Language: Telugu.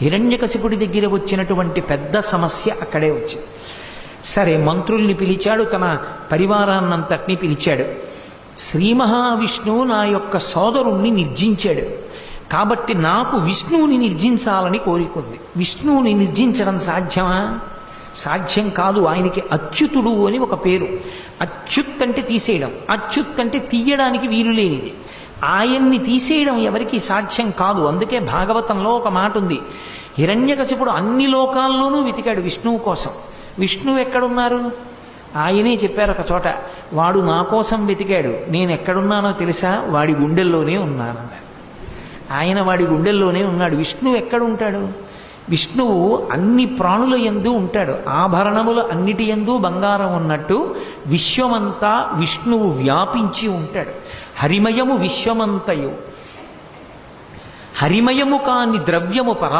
హిరణ్యకశిపుడి దగ్గర వచ్చినటువంటి పెద్ద సమస్య అక్కడే వచ్చింది. సరే మంత్రుల్ని పిలిచాడు తన పరివారాన్నంతటినీ పిలిచాడు. శ్రీ మహావిష్ణువు నా యొక్క సోదరుణ్ణి నిర్జించాడు. కాబట్టి నాకు విష్ణువుని నిర్జించాలని కోరికుంది. విష్ణువుని నిర్జించడం సాధ్యమా? సాధ్యం కాదు ఆయనకి అచ్యుతుడు అని ఒక పేరు. అచ్యుత్ అంటే తీసేయడం. అచ్యుత్ అంటే తీయడానికి వీలు లేనిది. ఆయన్ని తీసేయడం ఎవరికి సాధ్యం కాదు. అందుకే భాగవతంలో ఒక మాట ఉంది. హిరణ్యకశిపుడు అన్ని లోకాల్లోనూ వెతికాడు విష్ణువు కోసం. విష్ణువు ఎక్కడున్నారు? ఆయనే చెప్పారు ఒక చోట. వాడు నా కోసం వెతికాడు. నేను ఎక్కడున్నానో తెలుసా? వాడి గుండెల్లోనే ఉన్నానన్నారు ఆయన వాడి గుండెల్లోనే ఉన్నాడు. విష్ణువు ఎక్కడుంటాడు? విష్ణువు అన్ని ప్రాణుల ఎందు ఉంటాడు. ఆభరణములు అన్నిటి ఎందు బంగారం ఉన్నట్టు విశ్వమంతా విష్ణువు వ్యాపించి ఉంటాడు. హరిమయము విశ్వమంతయు. హరిమయము కాని ద్రవ్యము పరమ